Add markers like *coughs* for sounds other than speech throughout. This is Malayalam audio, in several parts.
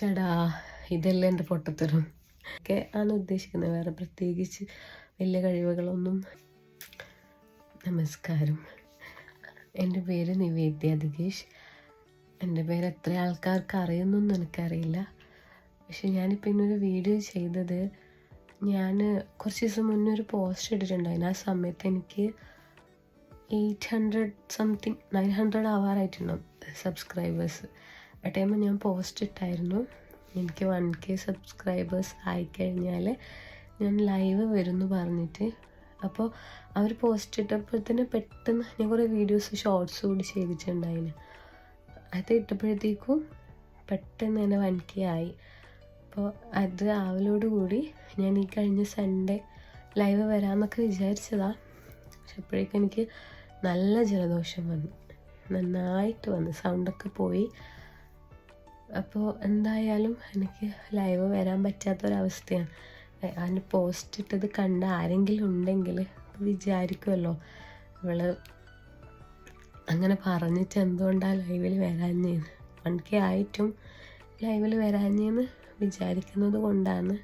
ചേടാ ഇതെല്ലാം എന്റെ പൊട്ടത്തരം. ഒക്കെ ആണ് ഉദ്ദേശിക്കുന്നത്. വേറെ പ്രത്യേകിച്ച് വലിയ കഴിവുകളൊന്നും. നമസ്കാരം. എന്റെ പേര് നിവേദ്യ ദികേഷ് എന്റെ പേര് എത്ര ആൾക്കാർക്ക് അറിയുന്നൊന്നും എനിക്കറിയില്ല. പക്ഷെ ഞാനിപ്പോൾ ഇന്നൊരു വീഡിയോ ചെയ്തത്. ഞാൻ കുറച്ച് ദിവസം മുന്നേ ഒരു പോസ്റ്റ് ഇട്ടിട്ടുണ്ടായിരുന്നു. ആ സമയത്ത് എനിക്ക് eight hundred something nine hundred ആവാറായിട്ടുണ്ടാവും subscribers. ആ ടൈമിൽ ഞാൻ പോസ്റ്റ് ഇട്ടായിരുന്നു. എനിക്ക് വൺ കെ സബ്സ്ക്രൈബേഴ്സ് ആയിക്കഴിഞ്ഞാൽ ഞാൻ ലൈവ് വരുന്നു പറഞ്ഞിട്ട്. അപ്പോൾ അവർ പോസ്റ്റ് ഇട്ടപ്പോഴത്തേന് പെട്ടെന്ന് ഞാൻ കുറേ വീഡിയോസ് ഷോർട്സ് കൂടി ചെയ്തിട്ടുണ്ടായിന്. അത് ഇട്ടപ്പോഴത്തേക്കും പെട്ടെന്ന് തന്നെ വൺ കെ ആയി. അപ്പോൾ അത് ആവലോടുകൂടി ഞാൻ ഈ കഴിഞ്ഞ സൺഡേ ലൈവ് വരാമെന്നൊക്കെ വിചാരിച്ചതാ. പക്ഷെ അപ്പോഴേക്കും എനിക്ക് നല്ല ജലദോഷം വന്നു. നന്നായിട്ട് വന്നു. സൗണ്ടൊക്കെ പോയി. അപ്പോൾ എന്തായാലും എനിക്ക് ലൈവ് വരാൻ പറ്റാത്തൊരവസ്ഥയാണ്. അതിന് പോസ്റ്റ് ഇട്ടത് കണ്ട ആരെങ്കിലും ഉണ്ടെങ്കിൽ വിചാരിക്കുമല്ലോ ഇവൾ അങ്ങനെ പറഞ്ഞിട്ട് എന്തുകൊണ്ടാണ് ലൈവിൽ വരാഞ്ഞേന്ന് വൺ കെ ആയിട്ടും ലൈവിൽ വരാഞ്ഞേന്ന് വിചാരിക്കുന്നത് കൊണ്ടാണ്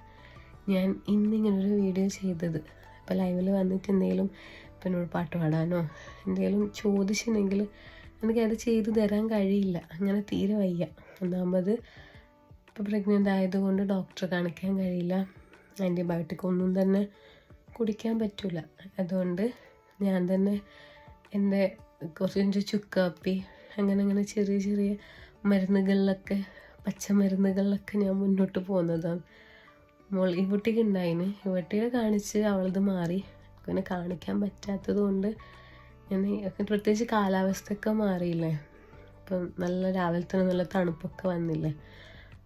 ഞാൻ ഇന്നിങ്ങനൊരു വീഡിയോ ചെയ്തത്. അപ്പോൾ ലൈവിൽ വന്നിട്ട് എന്തെങ്കിലും ഇപ്പം എന്നോട് പാട്ട് പാടാനോ എന്തെങ്കിലും ചോദിച്ചിട്ടുണ്ടെങ്കിൽ എനിക്കത് ചെയ്തു തരാൻ കഴിയില്ല. അങ്ങനെ തീരെ വയ്യ. ഒന്നാമത് ഇപ്പോൾ പ്രഗ്നന്റ് ആയതുകൊണ്ട് ഡോക്ടറെ കാണിക്കാൻ കഴിയില്ല. ആന്റിബയോട്ടിക് ഒന്നും തന്നെ കുടിക്കാൻ പറ്റില്ല അതുകൊണ്ട് ഞാൻ തന്നെ എന്റെ കുറച്ച് ചുക്കാപ്പി അങ്ങനെ അങ്ങനെ ചെറിയ ചെറിയ മരുന്നുകളിലൊക്കെ പച്ചമരുന്നുകളിലൊക്കെ ഞാൻ മുന്നോട്ട് പോകുന്നതാണ്. മോൾ ഈ കുട്ടിക്ക് ഉണ്ടായിന്. ഈ കുട്ടിയെ കാണിച്ച് അവളത് മാറി. പിന്നെ കാണിക്കാൻ പറ്റാത്തത് കൊണ്ട് ഞാൻ പ്രത്യേകിച്ച് കാലാവസ്ഥയൊക്കെ മാറിയില്ലേ? ഇപ്പം നല്ല രാവിലെ തന്നെ നല്ല തണുപ്പൊക്കെ വന്നില്ലേ?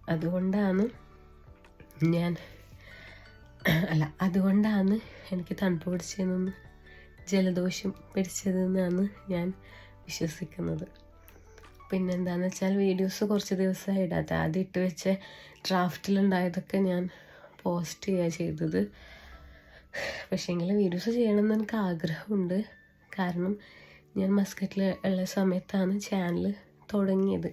അതുകൊണ്ടാണ് ഞാൻ അല്ല അതുകൊണ്ടാണ് എനിക്ക് തണുപ്പ് പിടിച്ചതെന്ന് ജലദോഷം പിടിച്ചതെന്നാണ് ഞാൻ വിശ്വസിക്കുന്നത്. പിന്നെന്താന്ന് വെച്ചാൽ വീഡിയോസ് കുറച്ച് ദിവസമായി ഇടാത്ത ആദ്യം ഇട്ട് വെച്ച ഡ്രാഫ്റ്റിലുണ്ടായതൊക്കെ ഞാൻ പോസ്റ്റ് ചെയ്യുക ചെയ്തത്. പക്ഷേങ്കിൽ വീഡിയോസ് ചെയ്യണമെന്ന് എനിക്ക് ആഗ്രഹമുണ്ട്. കാരണം ഞാൻ മസ്കറ്റിൽ ഉള്ള സമയത്താണ് ചാനൽ തുടങ്ങിയത്.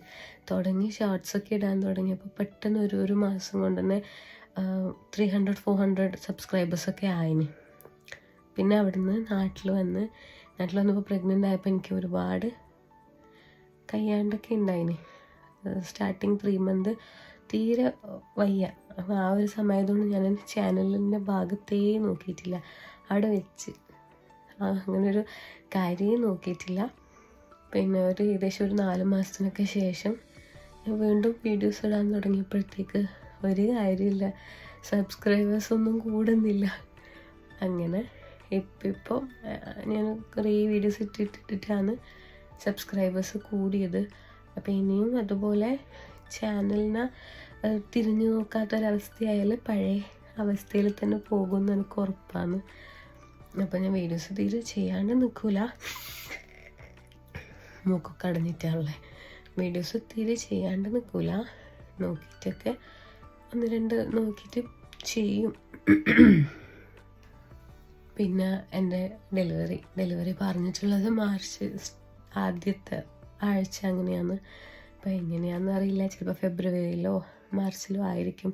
തുടങ്ങി ഷോർട്സൊക്കെ ഇടാൻ തുടങ്ങിയപ്പോൾ പെട്ടെന്ന് ഒരു ഒരു മാസം കൊണ്ട് തന്നെ ത്രീ ഹൺഡ്രഡ് ഫോർ ഹൺഡ്രഡ് സബ്സ്ക്രൈബേഴ്സൊക്കെ ആയിന്. പിന്നെ അവിടുന്ന് നാട്ടിൽ വന്ന് നാട്ടിൽ വന്നപ്പോൾ പ്രഗ്നന്റ് ആയപ്പോൾ എനിക്ക് ഒരുപാട് കയ്യാണ്ടൊക്കെ ഉണ്ടായിന് സ്റ്റാർട്ടിങ് ത്രീ മന്ത് തീരെ വയ്യ. അപ്പോൾ ആ ഒരു സമയത്തുകൊണ്ട് ഞാൻ എന്റെ ചാനലിന്റെ ഭാഗത്തേ നോക്കിയിട്ടില്ല. അവിടെ വെച്ച്. അങ്ങനൊരു കാര്യം നോക്കിയിട്ടില്ല. പിന്നെ ഒരു ഏകദേശം ഒരു നാല് മാസത്തിനൊക്കെ ശേഷം ഞാൻ വീണ്ടും വീഡിയോസ് ഇടാൻ തുടങ്ങിയപ്പോഴത്തേക്ക് ഒരു കാര്യമില്ല. സബ്സ്ക്രൈബേഴ്സ് ഒന്നും കൂടുന്നില്ല. അങ്ങനെ ഇപ്പം ഇപ്പോൾ ഞാൻ കുറേ വീഡിയോസ് ഇട്ടിട്ടിട്ടാണ് സബ്സ്ക്രൈബേഴ്സ് കൂടിയത്. അപ്പോൾ ഇനിയും അതുപോലെ ചാനലിനെ തിരിഞ്ഞു നോക്കാത്തൊരവസ്ഥയായാൽ പഴയ അവസ്ഥയിൽ തന്നെ പോകുമെന്ന് എനിക്ക് ഉറപ്പാണ്. അപ്പോൾ ഞാൻ വീഡിയോസ് തീരെ ചെയ്യാണ്ട് നിൽക്കില്ല മൂക്കൊക്കെ അടഞ്ഞിട്ടാണല്ലേ വീഡിയോസ് തീരെ ചെയ്യാണ്ട് നിൽക്കില്ല നോക്കിയിട്ടൊക്കെ ഒന്ന് രണ്ട് നോക്കിയിട്ട് ചെയ്യും. പിന്നെ എന്റെ ഡെലിവറി ഡെലിവറി പറഞ്ഞിട്ടുള്ളത് മാർച്ച് ആദ്യത്തെ ആഴ്ച അങ്ങനെയാണ് അപ്പം എങ്ങനെയാണെന്ന് അറിയില്ല. ചിലപ്പോൾ ഫെബ്രുവരിയിലോ മാർച്ചിലോ ആയിരിക്കും.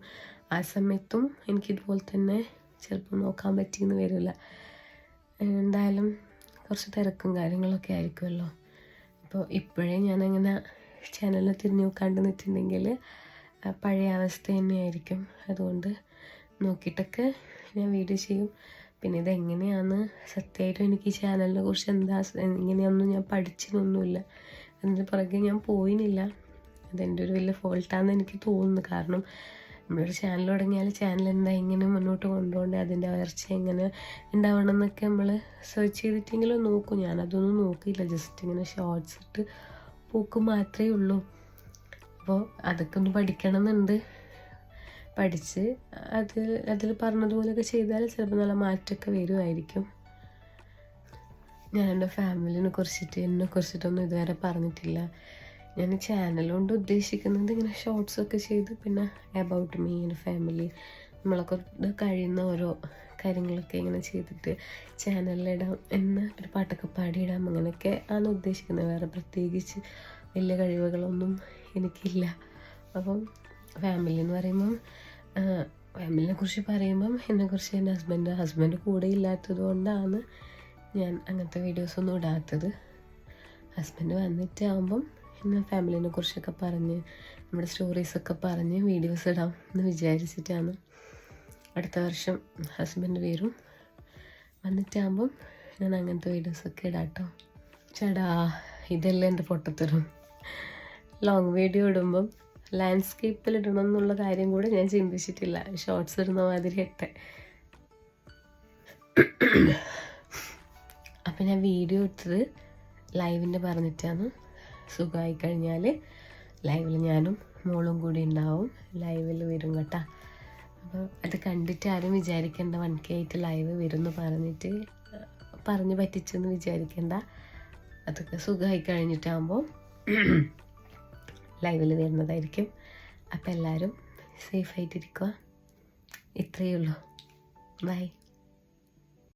ആ സമയത്തും എനിക്ക് ഇതുപോലെ തന്നെ ചിലപ്പോൾ നോക്കാൻ പറ്റിയെന്ന് വരില്ല. എന്തായാലും കുറച്ച് തിരക്കും കാര്യങ്ങളൊക്കെ ആയിരിക്കുമല്ലോ. അപ്പോൾ ഇപ്പോഴേ ഞാനങ്ങനെ ചാനലിൽ തിരിഞ്ഞു നോക്കാണ്ട് നിൽക്കുന്നുണ്ടെങ്കിൽ പഴയ അവസ്ഥ തന്നെയായിരിക്കും. അതുകൊണ്ട് നോക്കിയിട്ടൊക്കെ ഞാൻ വീഡിയോ ചെയ്യും. പിന്നെ ഇതെങ്ങനെയാണ്? സത്യമായിട്ടും എനിക്ക് ഈ ചാനലിനെ കുറിച്ച് എന്താ എങ്ങനെയാണെന്നും ഞാൻ പഠിച്ചതൊന്നുമില്ല അതിന്റെ പുറകെ ഞാൻ പോയിനില്ല. അതെന്റെ ഒരു വലിയ ഫോൾട്ടാണെന്ന് എനിക്ക് തോന്നുന്നു. കാരണം നമ്മളൊരു ചാനൽ തുടങ്ങിയാൽ ചാനൽ എന്താ എങ്ങനെ മുന്നോട്ട് കൊണ്ടുപോകേണ്ടത് അതിന്റെ വളർച്ച എങ്ങനെ ഉണ്ടാവണം എന്നൊക്കെ നമ്മൾ സെർച്ച് ചെയ്തിട്ടെങ്കിലും നോക്കും. ഞാനതൊന്നും നോക്കിയില്ല. ജസ്റ്റ് ഇങ്ങനെ ഷോർട്സ് ഇട്ട് പോക്ക് മാത്രമേ ഉള്ളൂ. അപ്പോൾ അതൊക്കെ ഒന്ന് പഠിക്കണം എന്നുണ്ട് പഠിച്ച് അത് അതിൽ പറഞ്ഞതുപോലെയൊക്കെ ചെയ്താൽ ചിലപ്പോൾ നല്ല മാറ്റമൊക്കെ വരുമായിരിക്കും. ഞാൻ എന്റെ ഫാമിലിനെ കുറിച്ചിട്ട് എന്നെ കുറിച്ചിട്ടൊന്നും ഇതുവരെ പറഞ്ഞിട്ടില്ല. ഞാൻ ചാനൽ കൊണ്ട് ഉദ്ദേശിക്കുന്നത് ഇങ്ങനെ ഷോർട്സ് ഒക്കെ ചെയ്ത് പിന്നെ അബൌട്ട് മീ എന്റെ ഫാമിലി നമ്മളൊക്കെ കഴിയുന്ന ഓരോ കാര്യങ്ങളൊക്കെ ഇങ്ങനെ ചെയ്തിട്ട് ചാനലിലിടാം എന്ന് ഒരു പാട്ടൊക്കെ പാടിയിടാം അങ്ങനെയൊക്കെ ആണ് ഉദ്ദേശിക്കുന്നത്. വേറെ പ്രത്യേകിച്ച് വലിയ കഴിവുകളൊന്നും എനിക്കില്ല. അപ്പം ഫാമിലി എന്ന് പറയുമ്പം ഫാമിലിനെ കുറിച്ച് പറയുമ്പം എന്നെക്കുറിച്ച് എന്റെ ഹസ്ബൻഡ് ഹസ്ബൻഡ് കൂടെ ഇല്ലാത്തത് കൊണ്ടാണ് ഞാൻ അങ്ങനത്തെ വീഡിയോസൊന്നും ഇടാത്തത്. ഹസ്ബൻഡ് വന്നിട്ടാകുമ്പം ഇന്ന് ഫാമിലിനെ കുറിച്ചൊക്കെ പറഞ്ഞ് നമ്മുടെ സ്റ്റോറീസൊക്കെ പറഞ്ഞ് വീഡിയോസ് ഇടാം എന്ന് വിചാരിച്ചിട്ടാണ്. അടുത്ത വർഷം ഹസ്ബൻഡ് വരും. വന്നിട്ടാകുമ്പം ഞാൻ അങ്ങനത്തെ വീഡിയോസൊക്കെ ഇടാം കേട്ടോ ചേടാ ഇതെല്ലാം എന്റെ പൊട്ടത്തരും ലോങ് വീഡിയോ ഇടുമ്പം ലാൻഡ്സ്കേപ്പിൽ ഇടണം എന്നുള്ള കാര്യം കൂടെ ഞാൻ ചിന്തിച്ചിട്ടില്ല. ഷോർട്സ് ഇടുന്ന മാതിരി ഇട്ടെ. *coughs* അപ്പം ഞാൻ വീഡിയോ ഇട്ടത് ലൈവിന്റെ പറഞ്ഞിട്ടാണ്. സുഖമായി കഴിഞ്ഞാൽ ലൈവിൽ ഞാനും മോളും കൂടി ഉണ്ടാവും. ലൈവിൽ വരും കേട്ടാ. അപ്പോൾ അത് കണ്ടിട്ട് ആരും വിചാരിക്കേണ്ട വൺ കെ ആയിട്ട് ലൈവ് വരുമെന്ന് പറഞ്ഞിട്ട് പറഞ്ഞ് പറ്റിച്ചെന്ന് വിചാരിക്കേണ്ട. അതൊക്കെ സുഖമായി കഴിഞ്ഞിട്ടാകുമ്പോൾ *clears throat* ലൈവിൽ വരുന്നതായിരിക്കും. അപ്പോൾ എല്ലാവരും സേഫായിട്ടിരിക്കുക ഇത്രയേ ഉള്ളൂ. ബൈ